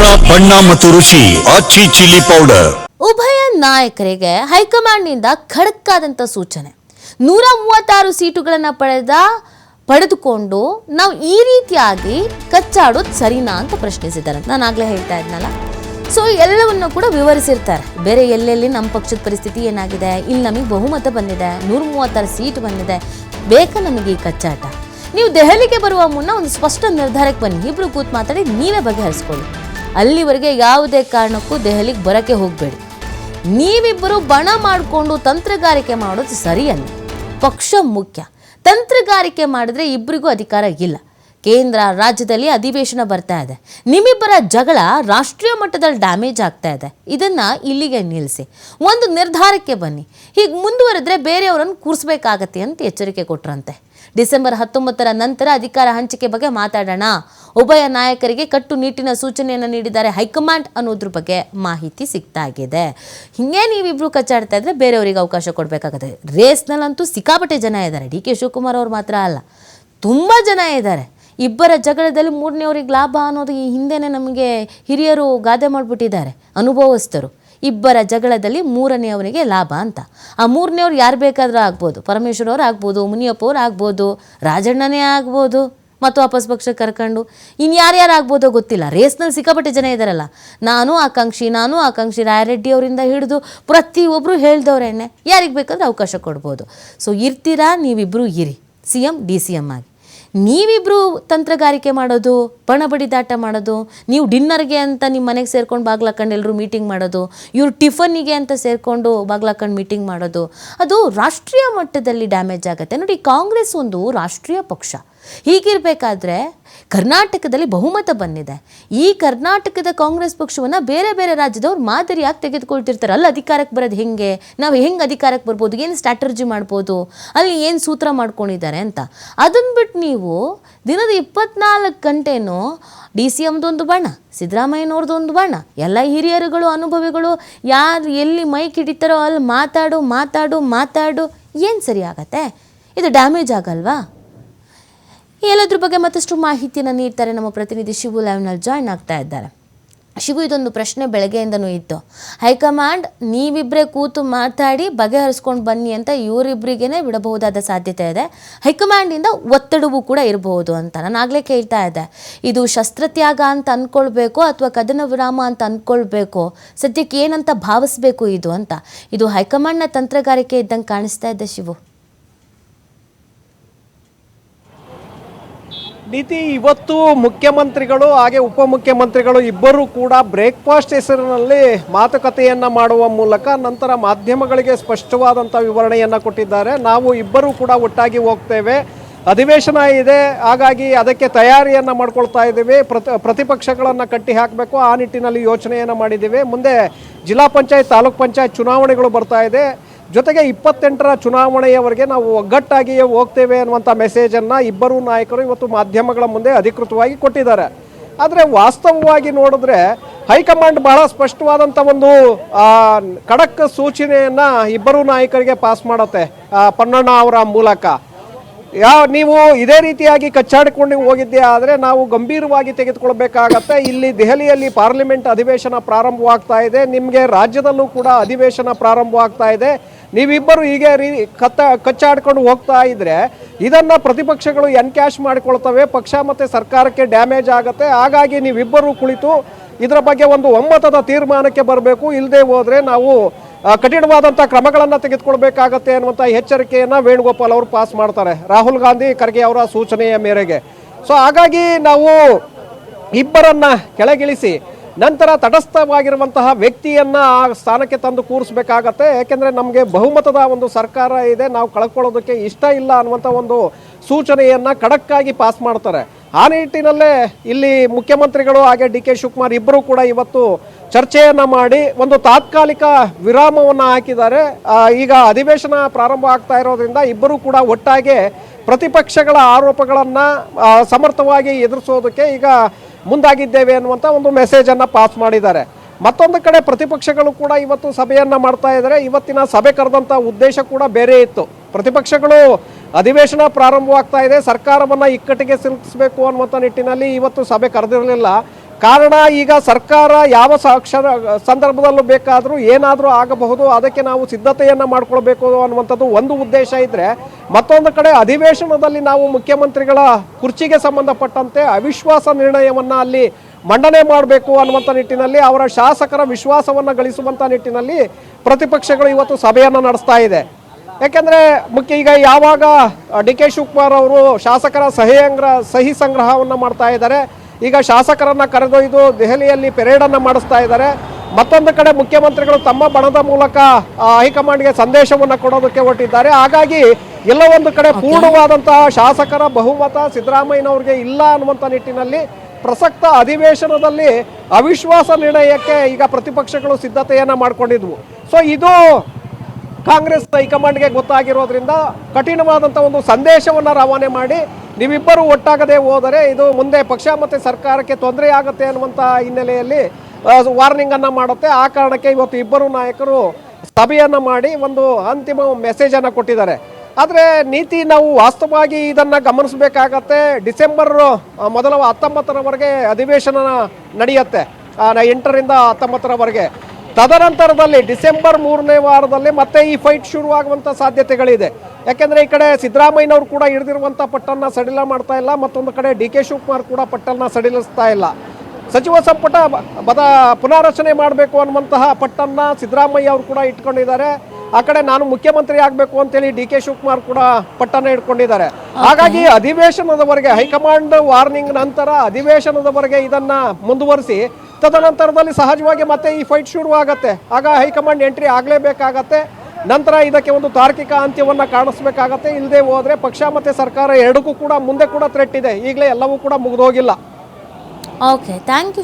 ಖಾರ ಬಣ್ಣ ಮತ್ತು ರುಚಿ ಆಚಿ ಚಿಲ್ಲಿ ಪೌಡರ್. ಉಭಯ ನಾಯಕರಿಗೆ ಹೈಕಮಾಂಡ್ನಿಂದ ಖಡಕ್ ಆದಂತ ಸೂಚನೆ. ನೂರ ಮೂವತ್ತಾರು ಸೀಟುಗಳನ್ನ ಪಡೆದ, ಪಡೆದುಕೊಂಡು ನಾವು ಈ ರೀತಿಯಾಗಿ ಕಚ್ಚಾಡೋದು ಸರಿನಾ ಅಂತ ಪ್ರಶ್ನಿಸಿದ್ದಾರೆ. ನಾನು ಆಗಲೇ ಹೇಳ್ತಾ ಇದ್ನಲ್ಲ? ಸೊ ಎಲ್ಲವನ್ನು ಕೂಡ ವಿವರಿಸಿರ್ತಾರೆ. ಬೇರೆ ಎಲ್ಲೆಲ್ಲಿ ನಮ್ಮ ಪಕ್ಷದ ಪರಿಸ್ಥಿತಿ ಏನಾಗಿದೆ? ಇಲ್ಲಿ ನಮಗೆ ಬಹುಮತ ಬಂದಿದೆ. ನೂರ ಮೂವತ್ತಾರು ಸೀಟ್ ಬಂದಿದೆ. ಬೇಕಾ ನಮಗೆ ಈ ಕಚ್ಚಾಟ. ನೀವು ದೆಹಲಿಗೆ ಬರುವ ಮುನ್ನ ಒಂದು ಸ್ಪಷ್ಟ ನಿರ್ಧಾರಕ್ಕೆ ಬನ್ನಿ. ಇಬ್ಬರು ಕೂತ್ ಮಾತಾಡಿ ನೀವೇ ಬಗೆಹರಿಸ್ಕೊಳ್ಳಿ. ಅಲ್ಲಿವರೆಗೆ ಯಾವುದೇ ಕಾರಣಕ್ಕೂ ದೆಹಲಿಗೆ ಬರೋಕ್ಕೆ ಹೋಗಬೇಡಿ. ನೀವಿಬ್ಬರು ಬಣ ಮಾಡಿಕೊಂಡು ತಂತ್ರಗಾರಿಕೆ ಮಾಡೋದು ಸರಿಯಲ್ಲ. ಪಕ್ಷ ಮುಖ್ಯ. ತಂತ್ರಗಾರಿಕೆ ಮಾಡಿದ್ರೆ ಇಬ್ಬರಿಗೂ ಅಧಿಕಾರ ಇಲ್ಲ. ಕೇಂದ್ರ ರಾಜ್ಯದಲ್ಲಿ ಅಧಿವೇಶನ ಬರ್ತಾ ಇದೆ. ನಿಮ್ಮಿಬ್ಬರ ಜಗಳ ರಾಷ್ಟ್ರೀಯ ಮಟ್ಟದಲ್ಲಿ ಡ್ಯಾಮೇಜ್ ಆಗ್ತಾ ಇದೆ. ಇದನ್ನು ಇಲ್ಲಿಗೆ ನಿಲ್ಲಿಸಿ. ಒಂದು ನಿರ್ಧಾರಕ್ಕೆ ಬನ್ನಿ. ಹೀಗೆ ಮುಂದುವರೆದ್ರೆ ಬೇರೆಯವರನ್ನು ಕೂರಿಸ್ಬೇಕಾಗತ್ತೆ ಅಂತ ಎಚ್ಚರಿಕೆ ಕೊಟ್ರಂತೆ. ಡಿಸೆಂಬರ್ ಹತ್ತೊಂಬತ್ತರ ನಂತರ ಅಧಿಕಾರ ಹಂಚಿಕೆ ಬಗ್ಗೆ ಮಾತಾಡೋಣ. ಉಭಯ ನಾಯಕರಿಗೆ ಕಟ್ಟುನಿಟ್ಟಿನ ಸೂಚನೆಯನ್ನು ನೀಡಿದ್ದಾರೆ ಹೈಕಮಾಂಡ್ ಅನ್ನೋದ್ರ ಬಗ್ಗೆ ಮಾಹಿತಿ ಸಿಗ್ತಾ ಇದೆ ಹಿಂಗೆ ನೀವಿಬ್ರು ಕಚ್ಚಾಡ್ತಾ ಇದ್ರೆ ಬೇರೆಯವರಿಗೆ ಅವಕಾಶ ಕೊಡಬೇಕಾಗುತ್ತೆ. ರೇಸ್ನಲ್ಲಂತೂ ಸಿಕ್ಕಾಪಟ್ಟೆ ಜನ ಇದ್ದಾರೆ. ಡಿ ಕೆ ಶಿವಕುಮಾರ್ ಅವ್ರು ಮಾತ್ರ ಅಲ್ಲ. ತುಂಬ ಜನ ಇದ್ದಾರೆ. ಇಬ್ಬರ ಜಗಳದಲ್ಲಿ ಮೂರನೇವ್ರಿಗೆ ಲಾಭ ಅನ್ನೋದು ಈ ಹಿಂದೆನೇ ನಮಗೆ ಹಿರಿಯರು ಗಾದೆ ಮಾಡಿಬಿಟ್ಟಿದ್ದಾರೆ. ಅನುಭವಸ್ಥರು. ಇಬ್ಬರ ಜಗಳದಲ್ಲಿ ಮೂರನೆಯವರಿಗೆ ಲಾಭ ಅಂತ. ಆ ಮೂರನೆಯವ್ರು ಯಾರು ಬೇಕಾದರೂ ಆಗ್ಬೋದು. ಪರಮೇಶ್ವರವ್ರು ಆಗ್ಬೋದು, ಮುನಿಯಪ್ಪ ಅವ್ರು ಆಗ್ಬೋದು, ರಾಜಣ್ಣನೇ ಆಗ್ಬೋದು, ಮತ್ತು ವಾಪಸ್ ಪಕ್ಷಕ್ಕೆ ಕರ್ಕೊಂಡು. ಇನ್ನು ಯಾರ್ಯಾರು ಆಗ್ಬೋದೋ ಗೊತ್ತಿಲ್ಲ. ರೇಸ್ನಲ್ಲಿ ಸಿಕ್ಕಾಪಟ್ಟೆ ಜನ ಇದ್ದಾರಲ್ಲ ನಾನು ಆಕಾಂಕ್ಷಿ ನಾನು ಆಕಾಂಕ್ಷಿ ರಾಯರೆಡ್ಡಿ ಅವರಿಂದ ಹಿಡಿದು ಪ್ರತಿಯೊಬ್ಬರು ಹೇಳ್ದವ್ರೇನೆ ಯಾರಿಗೆ ಬೇಕಾದ್ರೆ ಅವಕಾಶ ಕೊಡ್ಬೋದು. ಸೊ ಇರ್ತೀರಾ? ನೀವಿಬ್ಬರೂ ಇರಿ. C M D C M ಆಗಿ. ನೀವಿಬ್ರು ತಂತ್ರಗಾರಿಕೆ ಮಾಡೋದು ಪಣ ಬಡಿದಾಟ ಮಾಡೋದು, ನೀವು ಡಿನ್ನರ್ಗೆ ಅಂತ ನಿಮ್ಮ ಮನೆಗೆ ಸೇರ್ಕೊಂಡು ಬಾಗ್ಲಾಕೊಂಡು ಎಲ್ಲರೂ ಮೀಟಿಂಗ್ ಮಾಡೋದು, ಇವರು ಟಿಫನ್ನಿಗೆ ಅಂತ ಸೇರಿಕೊಂಡು ಬಾಗ್ಲಾಕೊಂಡು ಮೀಟಿಂಗ್ ಮಾಡೋದು, ಅದು ರಾಷ್ಟ್ರೀಯ ಮಟ್ಟದಲ್ಲಿ ಡ್ಯಾಮೇಜ್ ಆಗುತ್ತೆ. ನೋಡಿ, ಕಾಂಗ್ರೆಸ್ ಒಂದು ರಾಷ್ಟ್ರೀಯ ಪಕ್ಷ. ಹೀಗಿರಬೇಕಾದ್ರೆ ಕರ್ನಾಟಕದಲ್ಲಿ ಬಹುಮತ ಬಂದಿದೆ. ಈ ಕರ್ನಾಟಕದ ಕಾಂಗ್ರೆಸ್ ಪಕ್ಷವನ್ನು ಬೇರೆ ಬೇರೆ ರಾಜ್ಯದವ್ರು ಮಾದರಿಯಾಗಿ ತೆಗೆದುಕೊಳ್ತಿರ್ತಾರೆ. ಅಲ್ಲಿ ಅಧಿಕಾರಕ್ಕೆ ಬರೋದು ಹೆಂಗೆ? ನಾವು ಹೆಂಗೆ ಅಧಿಕಾರಕ್ಕೆ ಬರ್ಬೋದು? ಏನು ಸ್ಟ್ರಾಟರ್ಜಿ ಮಾಡ್ಬೋದು? ಅಲ್ಲಿ ಏನು ಸೂತ್ರ ಮಾಡ್ಕೊಂಡಿದ್ದಾರೆ ಅಂತ. ಅದನ್ನು ಬಿಟ್ಟು ನೀವು ದಿನದ ಇಪ್ಪತ್ನಾಲ್ಕು ಗಂಟೆನೂ ಡಿ ಸಿ ಎಮ್ದೊಂದು ಬಣ್ಣ ಸಿದ್ದರಾಮಯ್ಯನವ್ರದ್ದೊಂದು ಬಣ್ಣ, ಎಲ್ಲ ಹಿರಿಯರುಗಳು, ಅನುಭವಿಗಳು, ಯಾರು ಎಲ್ಲಿ ಮೈಕ್ ಹಿಡಿತಾರೋ ಅಲ್ಲಿ ಮಾತಾಡು ಮಾತಾಡು ಮಾತಾಡು, ಏನು ಸರಿ ಆಗತ್ತೆ ಇದು ಡ್ಯಾಮೇಜ್ ಆಗಲ್ವಾ? ಎಲ್ಲದ್ರ ಬಗ್ಗೆ ಮತ್ತಷ್ಟು ಮಾಹಿತಿಯನ್ನು ನೀಡ್ತಾರೆ ನಮ್ಮ ಪ್ರತಿನಿಧಿ ಶಿವು ಲೈವ್ನಲ್ಲಿ ಜಾಯ್ನ್ ಆಗ್ತಾ ಇದ್ದಾರೆ. ಶಿವು, ಇದೊಂದು ಪ್ರಶ್ನೆ ಬೆಳಗ್ಗೆಯಿಂದನೂ ಇತ್ತು. ಹೈಕಮಾಂಡ್ ನೀವಿಬ್ಬರೇ ಕೂತು ಮಾತಾಡಿ ಬಗೆಹರಿಸ್ಕೊಂಡು ಬನ್ನಿ ಅಂತ ಇವರಿಬ್ಬರಿಗೇ ಬಿಡಬಹುದಾದ ಸಾಧ್ಯತೆ ಇದೆ. ಹೈಕಮಾಂಡಿಂದ ಒತ್ತಡವೂ ಕೂಡ ಇರಬಹುದು ಅಂತ ನಾನು ಆಗಲೇ ಕೇಳ್ತಾ ಇದ್ದೆ. ಇದು ಶಸ್ತ್ರತ್ಯಾಗ ಅಂತ ಅಂದ್ಕೊಳ್ಬೇಕು ಅಥವಾ ಕದನ ವಿರಾಮ ಅಂತ ಅಂದ್ಕೊಳ್ಬೇಕು ಸದ್ಯಕ್ಕೆ ಏನಂತ ಭಾವಿಸ್ಬೇಕು ಇದು ಅಂತ. ಇದು ಹೈಕಮಾಂಡ್ನ ತಂತ್ರಗಾರಿಕೆ ಇದ್ದಂಗೆ ಕಾಣಿಸ್ತಾ ಇದೆ ಶಿವು. ನೀತಿ, ಇವತ್ತು ಮುಖ್ಯಮಂತ್ರಿಗಳು ಹಾಗೆ ಉಪಮುಖ್ಯಮಂತ್ರಿಗಳು ಇಬ್ಬರು ಕೂಡ ಬ್ರೇಕ್ಫಾಸ್ಟ್ ಹೆಸರಿನಲ್ಲಿ ಮಾತುಕತೆಯನ್ನು ಮಾಡುವ ಮೂಲಕ ನಂತರ ಮಾಧ್ಯಮಗಳಿಗೆ ಸ್ಪಷ್ಟವಾದಂಥ ವಿವರಣೆಯನ್ನು ಕೊಟ್ಟಿದ್ದಾರೆ. ನಾವು ಇಬ್ಬರೂ ಕೂಡ ಒಟ್ಟಾಗಿ ಹೋಗ್ತೇವೆ. ಅಧಿವೇಶನ ಇದೆ. ಹಾಗಾಗಿ ಅದಕ್ಕೆ ತಯಾರಿಯನ್ನ ಮಾಡ್ಕೊಳ್ತಾ ಇದ್ದೀವಿ. ಪ್ರತಿ, ಪ್ರತಿಪಕ್ಷಗಳನ್ನು ಕಟ್ಟಿ ಹಾಕಬೇಕು. ಆ ನಿಟ್ಟಿನಲ್ಲಿ ಯೋಚನೆಯನ್ನು ಮಾಡಿದ್ದೀವಿ. ಮುಂದೆ ಜಿಲ್ಲಾ ಪಂಚಾಯತ್, ತಾಲೂಕು ಪಂಚಾಯತ್ ಚುನಾವಣೆಗಳು ಬರ್ತಾ ಇದೆ. ಜೊತೆಗೆ ಇಪ್ಪತ್ತೆಂಟರ ಚುನಾವಣೆಯವರೆಗೆ ನಾವು ಒಗ್ಗಟ್ಟಾಗಿಯೇ ಹೋಗ್ತೇವೆ ಅನ್ನುವಂಥ ಮೆಸೇಜನ್ನು ಇಬ್ಬರು ನಾಯಕರು ಇವತ್ತು ಮಾಧ್ಯಮಗಳ ಮುಂದೆ ಅಧಿಕೃತವಾಗಿ ಕೊಟ್ಟಿದ್ದಾರೆ. ಆದರೆ ವಾಸ್ತವವಾಗಿ ನೋಡಿದ್ರೆ ಹೈಕಮಾಂಡ್ ಬಹಳ ಸ್ಪಷ್ಟವಾದಂಥ ಒಂದು ಖಡಕ್ ಸೂಚನೆಯನ್ನು ಇಬ್ಬರು ನಾಯಕರಿಗೆ ಪಾಸ್ ಮಾಡುತ್ತೆ ಪನ್ನಣ್ಣ ಅವರ ಮೂಲಕ. ಯಾವ ನೀವು ಇದೇ ರೀತಿಯಾಗಿ ಕಚ್ಚಾಡಿಕೊಂಡು ಹೋಗಿದ್ದೆ ಆದರೆ ನಾವು ಗಂಭೀರವಾಗಿ ತೆಗೆದುಕೊಳ್ಬೇಕಾಗತ್ತೆ. ಇಲ್ಲಿ ದೆಹಲಿಯಲ್ಲಿ ಪಾರ್ಲಿಮೆಂಟ್ ಅಧಿವೇಶನ ಪ್ರಾರಂಭವಾಗ್ತಾ ಇದೆ. ನಿಮಗೆ ರಾಜ್ಯದಲ್ಲೂ ಕೂಡ ಅಧಿವೇಶನ ಪ್ರಾರಂಭವಾಗ್ತಾ ಇದೆ. ನೀವಿಬ್ಬರು ಹೀಗೆ ರೀ ಕತ್ತ ಕಚ್ಚಾಡ್ಕೊಂಡು ಹೋಗ್ತಾ ಇದ್ರೆ ಇದನ್ನು ಪ್ರತಿಪಕ್ಷಗಳು ಎನ್ಕ್ಯಾಶ್ ಮಾಡಿಕೊಳ್ತವೆ. ಪಕ್ಷ ಮತ್ತು ಸರ್ಕಾರಕ್ಕೆ ಡ್ಯಾಮೇಜ್ ಆಗುತ್ತೆ. ಹಾಗಾಗಿ ನೀವಿಬ್ಬರು ಕುಳಿತು ಇದರ ಬಗ್ಗೆ ಒಂದು ಒಮ್ಮತದ ತೀರ್ಮಾನಕ್ಕೆ ಬರಬೇಕು. ಇಲ್ಲದೆ ಹೋದರೆ ನಾವು ಕಠಿಣವಾದಂಥ ಕ್ರಮಗಳನ್ನು ತೆಗೆದುಕೊಳ್ಬೇಕಾಗತ್ತೆ ಅನ್ನುವಂಥ ಎಚ್ಚರಿಕೆಯನ್ನು ವೇಣುಗೋಪಾಲ್ ಅವರು ಪಾಸ್ ಮಾಡ್ತಾರೆ. ರಾಹುಲ್ ಗಾಂಧಿ, ಖರ್ಗೆ ಅವರ ಸೂಚನೆಯ ಮೇರೆಗೆ. ಸೊ ಹಾಗಾಗಿ ನಾವು ಇಬ್ಬರನ್ನ ಕೆಳಗಿಳಿಸಿ, ನಂತರ ತಟಸ್ಥವಾಗಿರುವಂತಹ ವ್ಯಕ್ತಿಯನ್ನ ಆ ಸ್ಥಾನಕ್ಕೆ ತಂದು ಕೂರಿಸ್ಬೇಕಾಗತ್ತೆ. ಯಾಕೆಂದ್ರೆ ನಮಗೆ ಬಹುಮತದ ಒಂದು ಸರ್ಕಾರ ಇದೆ, ನಾವು ಕಳ್ಕೊಳ್ಳೋದಕ್ಕೆ ಇಷ್ಟ ಇಲ್ಲ ಅನ್ನುವಂಥ ಒಂದು ಸೂಚನೆಯನ್ನ ಖಡಕ್ಕಾಗಿ ಪಾಸ್ ಮಾಡ್ತಾರೆ. ಆ ನಿಟ್ಟಿನಲ್ಲೇ ಇಲ್ಲಿ ಮುಖ್ಯಮಂತ್ರಿಗಳು ಹಾಗೆ ಡಿ ಕೆ ಶಿವಕುಮಾರ್ ಇಬ್ಬರು ಕೂಡ ಇವತ್ತು ಚರ್ಚೆಯನ್ನ ಮಾಡಿ ಒಂದು ತಾತ್ಕಾಲಿಕ ವಿರಾಮವನ್ನು ಹಾಕಿದ್ದಾರೆ. ಈಗ ಅಧಿವೇಶನ ಪ್ರಾರಂಭ ಆಗ್ತಾ ಇರೋದ್ರಿಂದ ಇಬ್ಬರೂ ಕೂಡ ಒಟ್ಟಾಗಿ ಪ್ರತಿಪಕ್ಷಗಳ ಆರೋಪಗಳನ್ನು ಸಮರ್ಥವಾಗಿ ಎದುರಿಸೋದಕ್ಕೆ ಈಗ ಮುಂದಾಗಿದ್ದೇವೆ ಅನ್ನುವಂಥ ಒಂದು ಮೆಸೇಜನ್ನು ಪಾಸ್ ಮಾಡಿದ್ದಾರೆ. ಮತ್ತೊಂದು ಕಡೆ ಪ್ರತಿಪಕ್ಷಗಳು ಕೂಡ ಇವತ್ತು ಸಭೆಯನ್ನ ಮಾಡ್ತಾ ಇದ್ದಾರೆ. ಇವತ್ತಿನ ಸಭೆ ಕರೆದಂತ ಉದ್ದೇಶ ಕೂಡ ಬೇರೆ ಇತ್ತು. ಪ್ರತಿಪಕ್ಷಗಳು ಅಧಿವೇಶನ ಪ್ರಾರಂಭವಾಗ್ತಾ ಇದೆ. ಸರ್ಕಾರವನ್ನ ಇಕ್ಕಟ್ಟಿಗೆ ಸಿಲುಕಿಸಬೇಕು ಅನ್ನುವಂಥ ನಿಟ್ಟಿನಲ್ಲಿ ಇವತ್ತು ಸಭೆ ಕರೆದಿರಲಿಲ್ಲ. ಕಾರಣ ಈಗ ಸರ್ಕಾರ ಯಾವ ಸಾಕ್ಷರ, ಸಂದರ್ಭದಲ್ಲೂ ಬೇಕಾದರೂ ಏನಾದರೂ ಆಗಬಹುದು, ಅದಕ್ಕೆ ನಾವು ಸಿದ್ಧತೆಯನ್ನು ಮಾಡಿಕೊಳ್ಬೇಕು ಅನ್ನುವಂಥದ್ದು ಒಂದು ಉದ್ದೇಶ ಇದ್ದರೆ ಮತ್ತೊಂದು ಕಡೆ ಅಧಿವೇಶನದಲ್ಲಿ ನಾವು ಮುಖ್ಯಮಂತ್ರಿಗಳ ಕುರ್ಚಿಗೆ ಸಂಬಂಧಪಟ್ಟಂತೆ ಅವಿಶ್ವಾಸ ನಿರ್ಣಯವನ್ನು ಅಲ್ಲಿ ಮಂಡನೆ ಮಾಡಬೇಕು ಅನ್ನುವಂಥ ನಿಟ್ಟಿನಲ್ಲಿ, ಅವರ ಶಾಸಕರ ವಿಶ್ವಾಸವನ್ನು ಗಳಿಸುವಂಥ ನಿಟ್ಟಿನಲ್ಲಿ ಪ್ರತಿಪಕ್ಷಗಳು ಇವತ್ತು ಸಭೆಯನ್ನು ನಡೆಸ್ತಾ ಇದೆ. ಯಾಕೆಂದರೆ ಮುಖ್ಯ, ಈಗ ಯಾವಾಗ ಡಿ ಕೆ ಶಿವಕುಮಾರ್ ಅವರು ಶಾಸಕರ ಸಹಿ ಸಹಿ ಸಂಗ್ರಹವನ್ನು ಮಾಡ್ತಾ ಇದ್ದಾರೆ ಈಗ ಶಾಸಕರನ್ನು ಕರೆದೊಯ್ದು ದೆಹಲಿಯಲ್ಲಿ ಪೆರೇಡನ್ನು ಮಾಡಿಸ್ತಾ ಇದ್ದಾರೆ. ಮತ್ತೊಂದು ಕಡೆ ಮುಖ್ಯಮಂತ್ರಿಗಳು ತಮ್ಮ ಬಣದ ಮೂಲಕ ಹೈಕಮಾಂಡ್ಗೆ ಸಂದೇಶವನ್ನು ಕೊಡೋದಕ್ಕೆ ಹೊರಟಿದ್ದಾರೆ. ಹಾಗಾಗಿ ಎಲ್ಲ ಒಂದು ಕಡೆ ಪೂರ್ಣವಾದಂತಹ ಶಾಸಕರ ಬಹುಮತ ಸಿದ್ದರಾಮಯ್ಯನವ್ರಿಗೆ ಇಲ್ಲ ಅನ್ನುವಂಥ ನಿಟ್ಟಿನಲ್ಲಿ ಪ್ರಸಕ್ತ ಅಧಿವೇಶನದಲ್ಲಿ ಅವಿಶ್ವಾಸ ನಿರ್ಣಯಕ್ಕೆ ಈಗ ಪ್ರತಿಪಕ್ಷಗಳು ಸಿದ್ಧತೆಯನ್ನು ಮಾಡ್ಕೊಂಡಿದ್ವು. ಸೊ ಇದು ಕಾಂಗ್ರೆಸ್ ಹೈಕಮಾಂಡ್ಗೆ ಗೊತ್ತಾಗಿರೋದ್ರಿಂದ ಕಠಿಣವಾದಂಥ ಒಂದು ಸಂದೇಶವನ್ನು ರವಾನೆ ಮಾಡಿ ನೀವಿಬ್ಬರು ಒಟ್ಟಾಗದೆ ಹೋದರೆ ಇದು ಮುಂದೆ ಪಕ್ಷ ಮತ್ತು ಸರ್ಕಾರಕ್ಕೆ ತೊಂದರೆ ಆಗುತ್ತೆ ಅನ್ನುವಂಥ ಹಿನ್ನೆಲೆಯಲ್ಲಿ ವಾರ್ನಿಂಗ್ ಅನ್ನ ಮಾಡುತ್ತೆ. ಆ ಕಾರಣಕ್ಕೆ ಇವತ್ತು ಇಬ್ಬರು ನಾಯಕರು ಸಭೆಯನ್ನ ಮಾಡಿ ಒಂದು ಅಂತಿಮ ಮೆಸೇಜ್ ಅನ್ನ ಕೊಟ್ಟಿದ್ದಾರೆ. ಆದರೆ ನೀತಿ ನಾವು ವಾಸ್ತವವಾಗಿ ಇದನ್ನು ಗಮನಿಸಬೇಕಾಗತ್ತೆ. ಡಿಸೆಂಬರ್ ಮೊದಲ ಹತ್ತೊಂಬತ್ತರವರೆಗೆ ಅಧಿವೇಶನ ನಡೆಯುತ್ತೆ. ಎಂಟರಿಂದ ಹತ್ತೊಂಬತ್ತರವರೆಗೆ. ತದನಂತರದಲ್ಲಿ ಡಿಸೆಂಬರ್ ಮೂರನೇ ವಾರದಲ್ಲಿ ಮತ್ತೆ ಈ ಫೈಟ್ ಶುರುವಾಗುವಂತ ಸಾಧ್ಯತೆಗಳಿದೆ. ಯಾಕೆಂದ್ರೆ ಈ ಕಡೆ ಸಿದ್ದರಾಮಯ್ಯನವರು ಕೂಡ ಹಿಡಿದಿರುವಂತ ಪಟ್ಟನ್ನ ಸಡಿಲ ಮಾಡ್ತಾ ಇಲ್ಲ ಮತ್ತೊಂದು ಕಡೆ ಡಿ ಕೆ ಶಿವಕುಮಾರ್ ಕೂಡ ಪಟ್ಟನ್ನ ಸಡಿಲಿಸ್ತಾ ಇಲ್ಲ. ಸಚಿವ ಸಂಪುಟ ಬದ ಪುನಾರಚನೆ ಮಾಡಬೇಕು ಅನ್ನುವಂತಹ ಪಟ್ಟನ್ನ ಸಿದ್ದರಾಮಯ್ಯ ಅವರು ಕೂಡ ಇಟ್ಕೊಂಡಿದ್ದಾರೆ. ಆ ಕಡೆ ನಾನು ಮುಖ್ಯಮಂತ್ರಿ ಆಗಬೇಕು ಅಂತೇಳಿ ಡಿ ಕೆ ಶಿವಕುಮಾರ್ ಕೂಡ ಪಟ್ಟನ್ನ ಇಟ್ಕೊಂಡಿದ್ದಾರೆ. ಹಾಗಾಗಿ ಅಧಿವೇಶನದವರೆಗೆ ಹೈಕಮಾಂಡ್ ವಾರ್ನಿಂಗ್ ನಂತರ ಅಧಿವೇಶನದವರೆಗೆ ಇದನ್ನ ಮುಂದುವರಿಸಿ ತದನಂತರದಲ್ಲಿ ಸಹಜವಾಗಿ ಮತ್ತೆ ಈ ಫೈಟ್ ಶುರು ಆಗತ್ತೆ ಆಗ ಹೈಕಮಾಂಡ್ ಎಂಟ್ರಿ ಆಗಲೇಬೇಕಾಗತ್ತೆ. ನಂತರ ಇದಕ್ಕೆ ಒಂದು ತಾರ್ಕಿಕ ಅಂತ್ಯವನ್ನು ಕಾಣಿಸ್ಬೇಕಾಗತ್ತೆ. ಇಲ್ಲದೆ ಹೋದ್ರೆ ಪಕ್ಷ ಮತ್ತೆ ಸರ್ಕಾರ ಎರಡಕ್ಕೂ ಕೂಡ ಮುಂದೆ ಕೂಡ ಥ್ರೆಟ್ ಇದೆ. ಈಗಲೇ ಎಲ್ಲವೂ ಕೂಡ ಮುಗಿದೋಗಿಲ್ಲ. Okay thank you